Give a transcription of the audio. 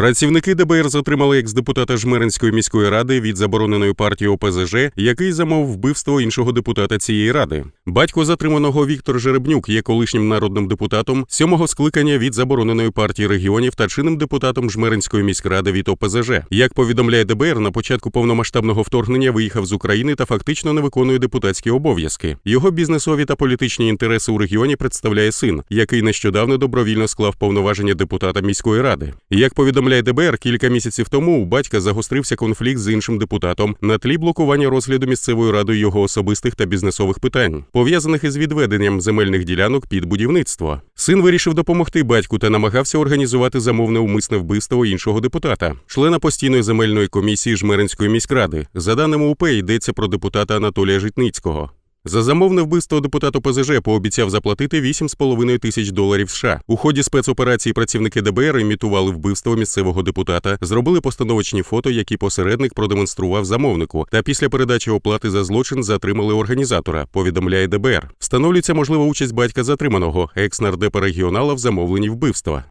Працівники ДБР затримали екс-депутата Жмеринської міської ради від забороненої партії ОПЗЖ, який замов вбивство іншого депутата цієї ради. Батько затриманого Віктор Жеребнюк є колишнім народним депутатом сьомого скликання від забороненої партії регіонів та чинним депутатом Жмеринської міськради від ОПЗЖ. Як повідомляє ДБР, на початку повномасштабного вторгнення виїхав з України та фактично не виконує депутатські обов'язки. Його бізнесові та політичні інтереси у регіоні представляє син, який нещодавно добровільно склав повноваження депутата міської ради. Як повідомляє ДБР, кілька місяців тому у батька загострився конфлікт з іншим депутатом на тлі блокування розгляду місцевою радою його особистих та бізнесових питань, пов'язаних із відведенням земельних ділянок під будівництво. Син вирішив допомогти батьку та намагався організувати замовне умисне вбивство іншого депутата, члена постійної земельної комісії Жмеринської міськради. За даними УП, йдеться про депутата Анатолія Житницького. За замовне вбивство депутат ОПЗЖ пообіцяв заплатити 8,5 тисяч доларів США. У ході спецоперації працівники ДБР імітували вбивство місцевого депутата, зробили постановочні фото, які посередник продемонстрував замовнику. Та після передачі оплати за злочин затримали організатора. Повідомляє ДБР. Встановлюється можлива участь батька затриманого, екс-нардепа регіонала в замовленні вбивства.